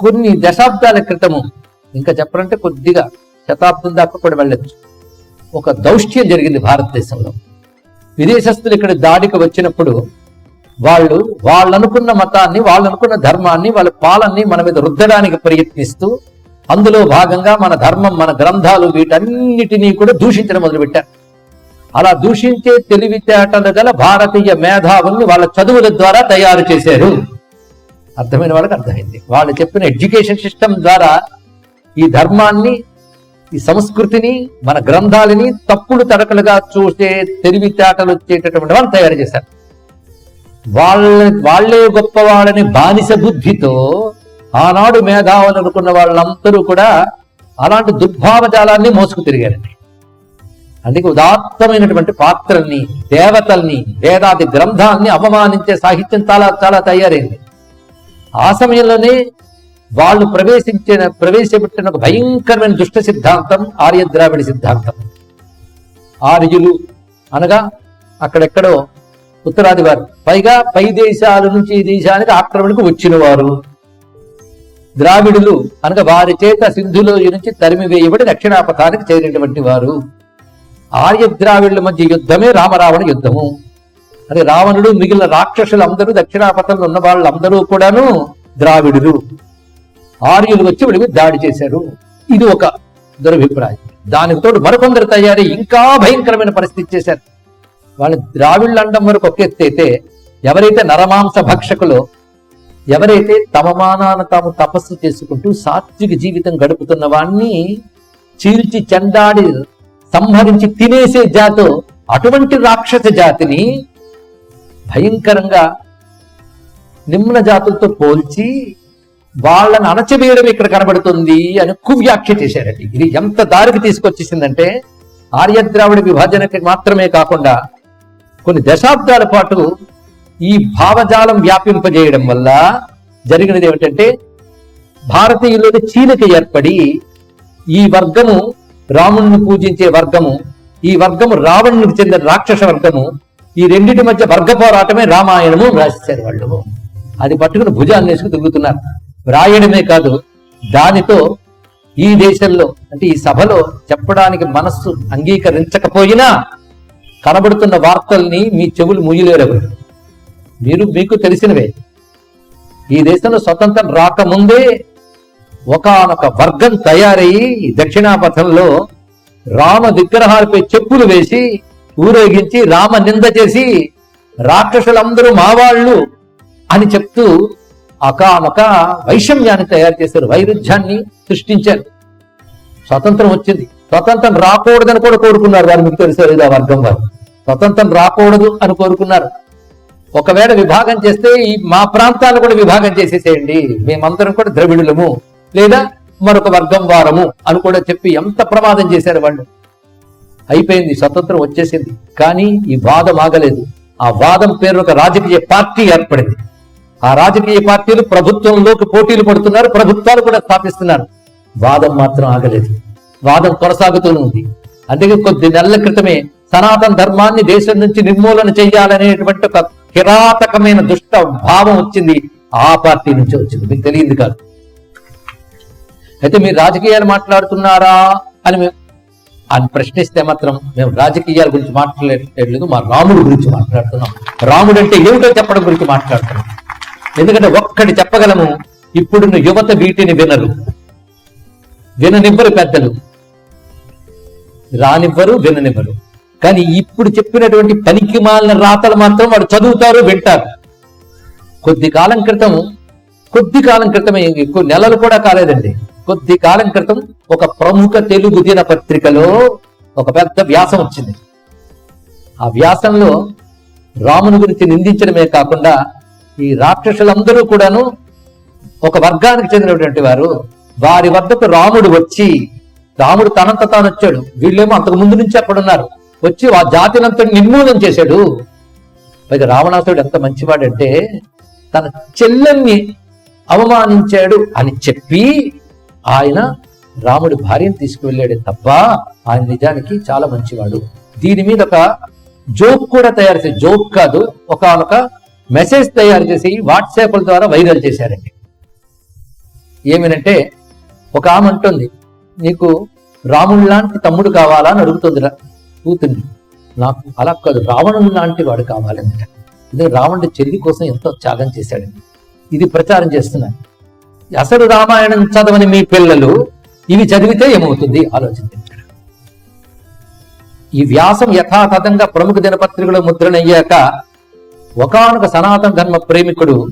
కొన్ని దశాబ్దాల క్రితము ఇంకా చెప్పాలంటే కొద్దిగా శతాబ్దం దాకా కూడా వెళ్ళొచ్చు. ఒక దౌష్ట్యం జరిగింది భారతదేశంలో. విదేశస్తులు ఇక్కడ దాడికి వచ్చినప్పుడు వాళ్ళు వాళ్ళనుకున్న మతాన్ని వాళ్ళనుకున్న ధర్మాన్ని వాళ్ళ పాలన్ని మన మీద రుద్దడానికి ప్రయత్నిస్తూ అందులో భాగంగా మన ధర్మం మన గ్రంథాలు వీటన్నిటినీ కూడా దూషించడం మొదలుపెట్టారు. అలా దూషించే తెలివితేటలు గల భారతీయ మేధావుల్ని వాళ్ళ చదువుల ద్వారా తయారు చేశారు. అర్థమైన వాళ్ళకి అర్థమైంది. వాళ్ళు చెప్పిన ఎడ్యుకేషన్ సిస్టమ్ ద్వారా ఈ ధర్మాన్ని ఈ సంస్కృతిని మన గ్రంథాలని తప్పుడు తడకలుగా చూసే తెలివితేటలు వచ్చేటటువంటి వాళ్ళు తయారు చేశారు. వాళ్ళ వాళ్ళే గొప్పవాళ్ళని బానిస బుద్ధితో ఆనాడు మేధావులు అనుకున్న వాళ్ళందరూ కూడా అలాంటి దుర్భావజాలాన్ని మోసుకు తిరిగారండి. అందుకే ఉదాత్తమైనటువంటి పాత్రల్ని దేవతల్ని వేదాది గ్రంథాల్ని అవమానించే సాహిత్యం చాలా చాలా తయారైంది. ఆ సమయంలోనే వాళ్ళు ప్రవేశించిన ప్రవేశపెట్టిన ఒక భయంకరమైన దుష్ట సిద్ధాంతం ఆర్య ద్రావిడ సిద్ధాంతం ఆర్యులు అనగా అక్కడెక్కడో ఉత్తరాది వారు. పైగా పై దేశాల నుంచి ఈ దేశానికి ఆక్రమణకు వచ్చిన వారు ద్రావిడులు అనగా వారి చేత సింధులో నుంచి తరిమి వేయబడి దక్షిణాపథానికి చేరినటువంటి వారు. ఆర్య ద్రావిడుల మధ్య యుద్ధమే రామరావణ యుద్ధము. అది రావణుడు మిగిలిన రాక్షసులు అందరూ దక్షిణాపథంలో ఉన్న వాళ్ళందరూ కూడాను ద్రావిడులు. ఆర్యులు వచ్చి వీళ్ళకి దాడి చేశారు. ఇది ఒక దురభిప్రాయం. దానికి తోడు మరికొందరు తయారీ ఇంకా భయంకరమైన పరిస్థితి చేశారు. వాళ్ళు ద్రావిళ్ళు అండం వరకు ఒక ఎవరైతే నరమాంస భక్షకులో ఎవరైతే తమ మానాన తాము తపస్సు చేసుకుంటూ సాత్విక జీవితం గడుపుతున్న వాణ్ణి చీల్చి చెండాడి సంహరించి తినేసే జాతో అటువంటి రాక్షస జాతిని భయంకరంగా నిమ్న జాతులతో పోల్చి వాళ్ళని అణచివేయడం ఇక్కడ కనబడుతుంది అని కువ్యాఖ్య చేశారండి ఇది ఎంత దారికి తీసుకొచ్చేసిందంటే ఆర్యద్రావిడ విభజనకి మాత్రమే కాకుండా కొన్ని దశాబ్దాల పాటు ఈ భావజాలం వ్యాపింపజేయడం వల్ల జరిగినది ఏమిటంటే భారతీయులలో చీలిక ఏర్పడి ఈ వర్గము రాముణ్ణి పూజించే వర్గము ఈ వర్గము రావణునికి చెందిన రాక్షస వర్గము ఈ రెండింటి మధ్య వర్గ పోరాటమే రామాయణము రాసేశారు వాళ్ళు అది పట్టుకుని భుజాన్ని వేసుకుని తిరుగుతున్నారు. రాయడమే కాదు దానితో ఈ దేశంలో అంటే ఈ సభలో చెప్పడానికి మనస్సు అంగీకరించకపోయినా కనబడుతున్న వార్తల్ని మీ చెవులు ముయ్యలేరు మీరు మీకు తెలిసినవే. ఈ దేశంలో స్వతంత్రం రాకముందే ఒకానొక వర్గం తయారయ్యి దక్షిణాపథంలో రామ విగ్రహాలపై చెప్పులు వేసి ఊరేగించి రామ నింద చేసి రాక్షసులందరూ మావాళ్ళు అని చెప్తూ అకామక వైషమ్యాన్ని తయారు చేశారు వైరుధ్యాన్ని సృష్టించారు. స్వతంత్రం వచ్చింది. స్వతంత్రం రాకూడదని కూడా కోరుకున్నారు వారు మీకు తెలుసు ఆ వర్గం వారు. స్వతంత్రం రాకూడదు అని కోరుకున్నారు. ఒకవేళ విభాగం చేస్తే ఈ మా ప్రాంతాలు కూడా విభాగం చేసేసేయండి. మేమందరం కూడా ద్రవిడులము లేదా మరొక వర్గం వారము అని కూడా చెప్పి ఎంత ప్రమాదం చేశారు వాళ్ళు. అయిపోయింది స్వతంత్రం వచ్చేసింది. కానీ ఈ వాదం ఆగలేదు. ఆ వాదం పేరు ఒక రాజకీయ పార్టీ ఏర్పడింది. ఆ రాజకీయ పార్టీలు ప్రభుత్వంలోకి పోటీలు పడుతున్నారు ప్రభుత్వాలు కూడా స్థాపిస్తున్నారు. వాదం మాత్రం ఆగలేదు. వాదం కొనసాగుతూనే ఉంది. అందుకే కొద్ది నెలల క్రితమే సనాతన ధర్మాన్ని దేశం నుంచి నిర్మూలన చేయాలనేటువంటి ఒక కిరాతకమైన దుష్ట భావం వచ్చింది. ఆ పార్టీ నుంచి వచ్చింది. మీకు తెలియదు కాదు. అయితే మీరు రాజకీయాలు మాట్లాడుతున్నారా అని మేము అని ప్రశ్నిస్తే మాత్రం మేము రాజకీయాల గురించి మాట్లాడలేదు మా రాముడు గురించి మాట్లాడుతున్నాం. రాముడు అంటే ఏమిటో చెప్పడం గురించి మాట్లాడుతున్నాం. ఎందుకంటే ఒక్కటి చెప్పగలము ఇప్పుడున్న యువత వీటిని వినరు. విననివ్వరు పెద్దలు. రానివ్వరు విననివ్వరు. కానీ ఇప్పుడు చెప్పినటువంటి పనికి మాలిన రాతలు మాత్రం వాడు చదువుతారు వింటారు. కొద్ది కాలం క్రితం కొద్ది కాలం క్రితమే ఎక్కువ నెలలు కూడా కాలేదండి. కొద్ది కాలం క్రితం ఒక ప్రముఖ తెలుగు దిన పత్రికలో ఒక పెద్ద వ్యాసం వచ్చింది. ఆ వ్యాసంలో రాముని గురించి నిందించడమే కాకుండా ఈ రాక్షసులందరూ కూడాను ఒక వర్గానికి చెందినటువంటి వారు వారి వద్దకు రాముడు వచ్చి రాముడు తనంత తాను వచ్చాడు. వీళ్ళేమో అంతకు ముందు నుంచి అక్కడ ఉన్నారు. వచ్చి ఆ జాతినంతా నిర్మూలన చేశాడు. పైగా రావణాసుడు ఎంత మంచివాడంటే తన చెల్లెల్ని అవమానించాడు అని చెప్పి ఆయన రాముడి భార్యను తీసుకువెళ్ళాడే తప్ప ఆయన నిజానికి చాలా మంచివాడు. దీని మీద ఒక జోక్ కూడా తయారు చేసి జోక్ కాదు ఒక మెసేజ్ తయారు చేసి వాట్సాప్ల ద్వారా వైరల్ చేశారండి. ఏమనంటే ఒక ఆమె అంటుంది నీకు రాముడు లాంటి తమ్ముడు కావాలా? అని అడుగుతుంది రా- కూతుర్ని. నాకు అలా కాదు రావణుడు లాంటి వాడు కావాలంట. ఇదే రావణుడి చెల్లి కోసం ఎంతో త్యాగం చేశాడండి. ఇది ప్రచారం చేస్తున్నాను అసలు రామాయణం చదవని మీ పిల్లలు ఇవి చదివితే ఏమవుతుంది? ఆలోచించండి. ఈ వ్యాసం యథాతథంగా ప్రముఖ దినపత్రికలో ముద్రణయ్యాక ఒకనొక సనాతన ధర్మ ప్రేమికుడు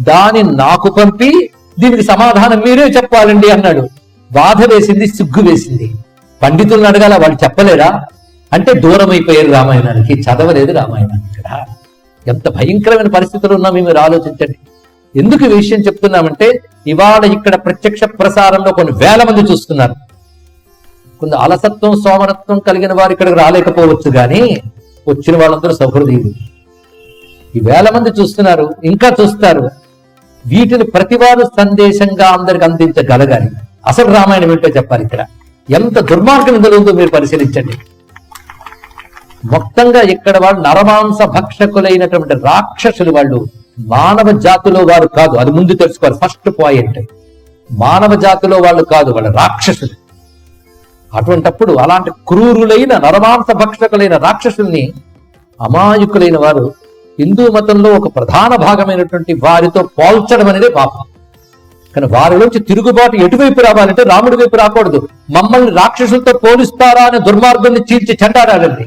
దాని నాకు పంపి దీనికి సమాధానం మీరే చెప్పాలండి అన్నాడు. బాధ వేసింది సిగ్గు వేసింది. పండితులను అడగాల వాళ్ళు చెప్పలేరా? అంటే దూరం అయిపోయారు రామాయణానికి చదవలేదు రామాయణానికి ఎంత భయంకరమైన పరిస్థితులు ఉన్నా మీరు ఆలోచించండి. ఎందుకు ఈ విషయం చెప్తున్నామంటే ఇవాళ ఇక్కడ ప్రత్యక్ష ప్రసారంలో కొన్ని వేల మంది చూస్తున్నారు. కొంత అలసత్వం సోమరత్వం కలిగిన వారు ఇక్కడికి రాలేకపోవచ్చు కానీ వచ్చిన వాళ్ళందరూ సహృదయులు. ఈ వేల మంది చూస్తున్నారు ఇంకా చూస్తారు. వీటిని ప్రతివారు సందేశంగా అందరికి అందించగలగాలి. అసలు రామాయణం ఏంటో చెప్పాలి ఇక్కడ. ఎంత దుర్మార్గం ఇందులో ఉందో మీరు పరిశీలించండి. మొత్తంగా ఇక్కడ వాళ్ళు నరమాంస భక్షకులైనటువంటి రాక్షసులు వాళ్ళు మానవ జాతిలో వారు కాదు. అది ముందు తెలుసుకోవాలి. ఫస్ట్ పాయింట్ మానవ జాతిలో వాళ్ళు కాదు. వాళ్ళు రాక్షసులు. అటువంటప్పుడు అలాంటి క్రూరులైన నరమాంస భక్షకులైన రాక్షసుల్ని అమాయకులైన వారు హిందూ మతంలో ఒక ప్రధాన భాగమైనటువంటి వారితో పోల్చడం అనేదే పాపం. కానీ వారిలోంచి తిరుగుబాటు ఎటువైపు రావాలంటే రాముడి వైపు రాకూడదు. మమ్మల్ని రాక్షసులతో పోలిస్తారా అనే దుర్మార్గాన్ని చీల్చి చెండాడాలండి.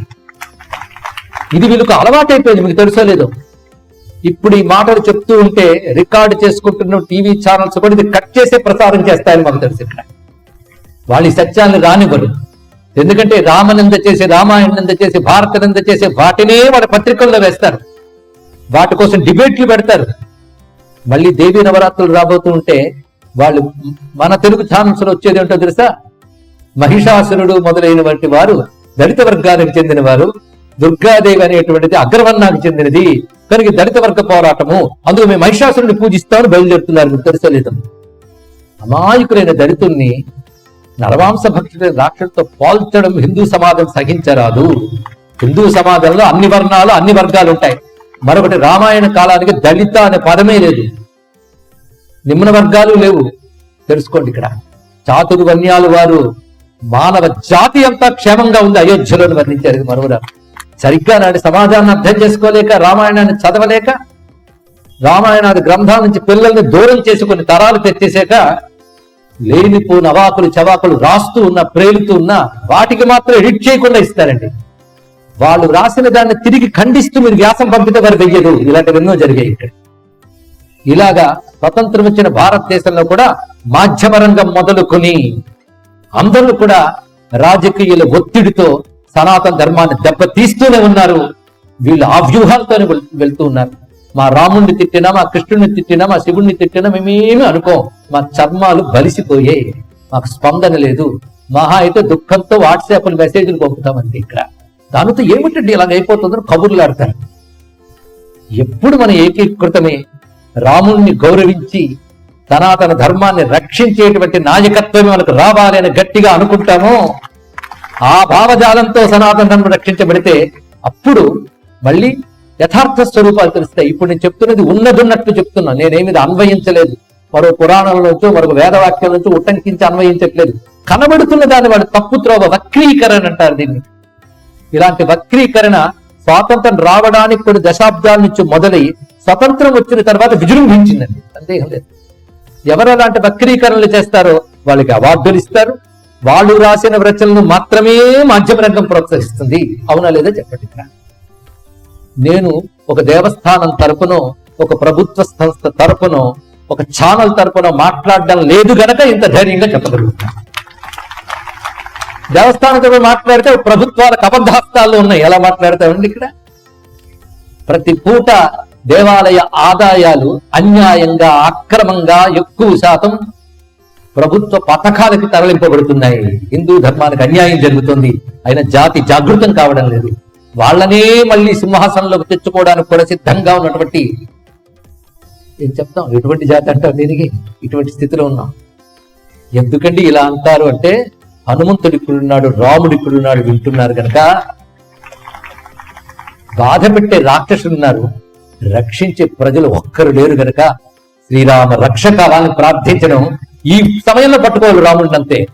ఇది వీళ్ళకు అలవాటైపోయింది. మీకు తెలుసో లేదో? ఇప్పుడు ఈ మాటలు చెప్తూ ఉంటే రికార్డు చేసుకుంటున్న టీవీ ఛానల్స్ కూడా ఇది కట్ చేసే ప్రసారం చేస్తాయని మాకు తెలుసు ఇక్కడ. వాళ్ళు ఈ సత్యాన్ని రానివ్వరు. ఎందుకంటే రామనింద చేసి రామాయణ నింద చేసి భారత నింద చేసి వాటినే వాళ్ళ పత్రికల్లో వేస్తారు. వాటి కోసం డిబేట్లు పెడతారు. మళ్ళీ దేవీ నవరాత్రులు రాబోతూ ఉంటే వాళ్ళు మన తెలుగు ఛానల్స్లో వచ్చేది ఏంటో తెలుసా? మహిషాసురుడు మొదలైనటువంటి వారు దళిత వర్గానికి చెందిన వారు దుర్గాదేవి అనేటువంటిది అగ్రవర్ణానికి చెందినది. కనుక దళిత వర్గ పోరాటము అందులో మేము మహిషాసురుడిని పూజిస్తామని బయలుదేరుతున్నారు మీకు తెలుసలేదు అమాయకులైన దళితుల్ని నరవాంశ భక్షులైన రాక్షసులతో పోల్చడం హిందూ సమాజం సహించరాదు. హిందూ సమాజంలో అన్ని వర్ణాలు అన్ని వర్గాలు ఉంటాయి మరొకటి రామాయణ కాలానికి దళిత అనే పదమే లేదు. నిమ్న వర్గాలు లేవు. తెలుసుకోండి ఇక్కడ. చాతుర్వన్యాలు వారు మానవ జాతి అంతా క్షేమంగా ఉంది. అయోధ్యలో వర్ణించారు. ఇది సరిగ్గా నాటి సమాజాన్ని అర్థం చేసుకోలేక రామాయణాన్ని చదవలేక రామాయణాది గ్రంథాల నుంచి పిల్లల్ని దూరం చేసి కొన్ని తరాలు తెచ్చేసాక లేనిపో నవాకులు చవాకులు రాస్తూ ఉన్న ప్రేలుతూ ఉన్న వాటికి మాత్రం ఎడిట్ చేయకుండా ఇస్తారండి. వాళ్ళు రాసిన దాన్ని తిరిగి ఖండిస్తూ మీరు వ్యాసం పంపితే వారు వెయ్యదు. ఇలాంటివి ఎన్నో జరిగాయి ఇక్కడ. ఇలాగా స్వతంత్రం వచ్చిన భారతదేశంలో కూడా మాధ్యమ రంగం మొదలుకొని అందరూ కూడా రాజకీయాల ఒత్తిడితో సనాతన ధర్మాన్ని దెబ్బతీస్తూనే ఉన్నారు. వీళ్ళు ఆ వ్యూహాలతోనే వెళ్తూ ఉన్నారు. మా రాముణ్ణి తిట్టినా మా కృష్ణుడిని తిట్టినా మా శివుణ్ణి తిట్టినా మేమేమి అనుకోం. మా చర్మాలు బలిసిపోయాయి మాకు స్పందన లేదు. మహా అయితే దుఃఖంతో వాట్సాప్ మెసేజ్లు పంపుతామండి ఇక్కడ. దానితో ఏమిటండి ఇలాగ అయిపోతుందని కబుర్లు ఆడతారు ఎప్పుడు మన ఏకీకృతమే రాముణ్ణి గౌరవించి సనాతన ధర్మాన్ని రక్షించేటువంటి నాయకత్వమే మనకు రావాలి అని గట్టిగా అనుకుంటామో ఆ భావజాలంతో సనాతన ధర్మం రక్షించబడితే అప్పుడు మళ్ళీ యథార్థ స్వరూపాలు తెలుస్తాయి. ఇప్పుడు నేను చెప్తున్నది ఉన్నదున్నట్టు చెప్తున్నా. నేనేమిది అన్వయించలేదు. మరో పురాణం నుంచో మరొక వేదవాక్యం నుంచో ఉట్టంకించి అన్వయించట్లేదు. కనబడుతున్న దాన్ని వాడు తప్పు త్రోవ వక్రీకరణ అంటారు దీన్ని. ఇలాంటి వక్రీకరణ స్వాతంత్రం రావడానికి కొన్ని దశాబ్దాల నుంచి మొదలై స్వతంత్రం వచ్చిన తర్వాత విజృంభించిందండి. సందేహం లేదు. ఎవరు అలాంటి వక్రీకరణలు చేస్తారో వాళ్ళకి అవార్డులు ఇస్తారు. వాళ్ళు రాసిన రచనలను మాత్రమే మాధ్యమ రంగం ప్రోత్సహిస్తుంది. అవునా లేదా చెప్పండి నేను ఒక దేవస్థానం తరపునో ఒక ప్రభుత్వ సంస్థ తరపునో ఒక ఛానల్ తరపున మాట్లాడడం లేదు గనక ఇంత ధైర్యంగా చెప్పగలుగుతాను దేవస్థానంతో మాట్లాడితే ప్రభుత్వాలకు అబద్ధాస్తాలు ఉన్నాయి. ఎలా మాట్లాడతామండి ఇక్కడ? ప్రతి పూట దేవాలయ ఆదాయాలు అన్యాయంగా అక్రమంగా ఎక్కువ శాతం ప్రభుత్వ పథకాలకి తరలింపబడుతున్నాయి. హిందూ ధర్మానికి అన్యాయం జరుగుతుంది. అయినా జాతి జాగృతం కావడం లేదు. వాళ్ళనే మళ్ళీ సింహాసనంలోకి తెచ్చుకోవడానికి కూడా సిద్ధంగా ఉన్నటువంటి ఏం చెప్తాం? ఎటువంటి జాతి అంటారు దీనికి? ఇటువంటి స్థితిలో ఉన్నాం. ఎందుకండి ఇలా అంటారు అంటే హనుమంతుడు ఇక్కడున్నాడు రాముడు ఇక్కడున్నాడు వింటున్నారు కనుక బాధ పెట్టే రాక్షసులు ఉన్నారు. రక్షించే ప్రజలు ఒక్కరు లేరు గనక శ్రీరామ రక్షకాలను ప్రార్థించడం ఈ సమయంలో పట్టుకోవాలి రాముడిని అంతే.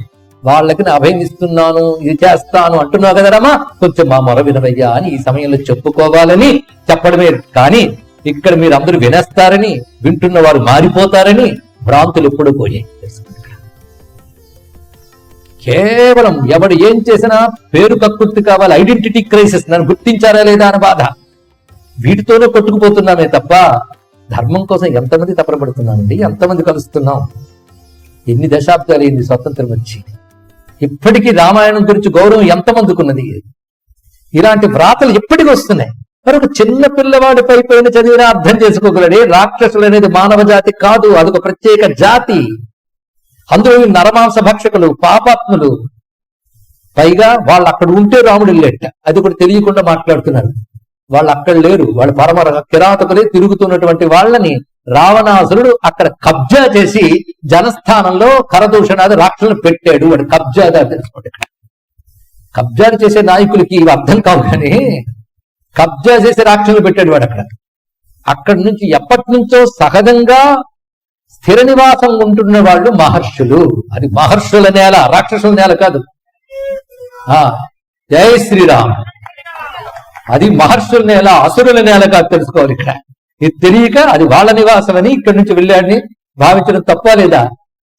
వాళ్ళకి నా అభయం ఇస్తున్నాను ఇది చేస్తాను అంటున్నావు కదా రామా? కొంచెం మా మొర వినవయ్యా అని ఈ సమయంలో చెప్పుకోవాలని చెప్పడమే. కానీ ఇక్కడ మీరు అందరూ వినేస్తారని వింటున్న వారు మారిపోతారని భ్రాంతులు ఎప్పుడు పోయాయి. కేవలం ఎవడు ఏం చేసినా పేరు కక్కుర్తి కావాలి ఐడెంటిటీ క్రైసిస్ నన్ను గుర్తించారా లేదా అని బాధ. వీటితోనే కొట్టుకుపోతున్నామే తప్ప ధర్మం కోసం ఎంతమంది తపరపడుతున్నామండి ఎంతమంది కలుస్తున్నాం? ఎన్ని దశాబ్దాలు అయింది స్వతంత్రం వచ్చి? ఇప్పటికీ రామాయణం గురించి గౌరవం ఎంతమందికి ఉన్నది ఇలాంటి వ్రాతలు ఎప్పటికీ వస్తున్నాయి. మరి ఒక చిన్న పిల్లవాడి పై పైన చదివినా అర్థం చేసుకోగలడే రాక్షసులు అనేది మానవ జాతి కాదు. అదొక ప్రత్యేక జాతి. అందులో నరమాంస భక్షకులు పాపాత్ములు. పైగా వాళ్ళు అక్కడ ఉంటే రాముడు వెళ్ళేట అది కూడా తెలియకుండా మాట్లాడుతున్నారు. వాళ్ళు అక్కడ లేరు. వాళ్ళు పరమ కిరాతకులే తిరుగుతున్నటువంటి వాళ్ళని రావణాసురుడు అక్కడ కబ్జా చేసి జనస్థానంలో కరదూషణాది రాక్షసులను పెట్టాడు వాడు కబ్జా తెలుసుకోండి. ఇక్కడ కబ్జాలు చేసే నాయకులకి ఇవి అర్థం కావు కానీ కబ్జా చేసే రాక్షసులు పెట్టాడు వాడు అక్కడ. అక్కడి నుంచి ఎప్పటి నుంచో సహజంగా స్థిర నివాసం ఉంటున్న వాళ్ళు మహర్షులు. అది మహర్షుల నేల రాక్షసుల నేల కాదు. ఆ జై శ్రీరామ్. అది మహర్షుల నేల అసురుల నేల కాదు తెలుసుకోవాలి ఇక్కడ. ఇది తెలియక అది వాళ్ళ నివాసం అని ఇక్కడి నుంచి వెళ్ళాడని భావించడం తప్ప లేదా?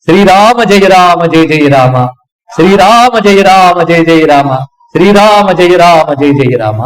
శ్రీరామ జయ రామ జయ జయ రామ. శ్రీరామ జయ రామ జయ జయ రామ. శ్రీరామ జయ రామ జయ జయ రామ.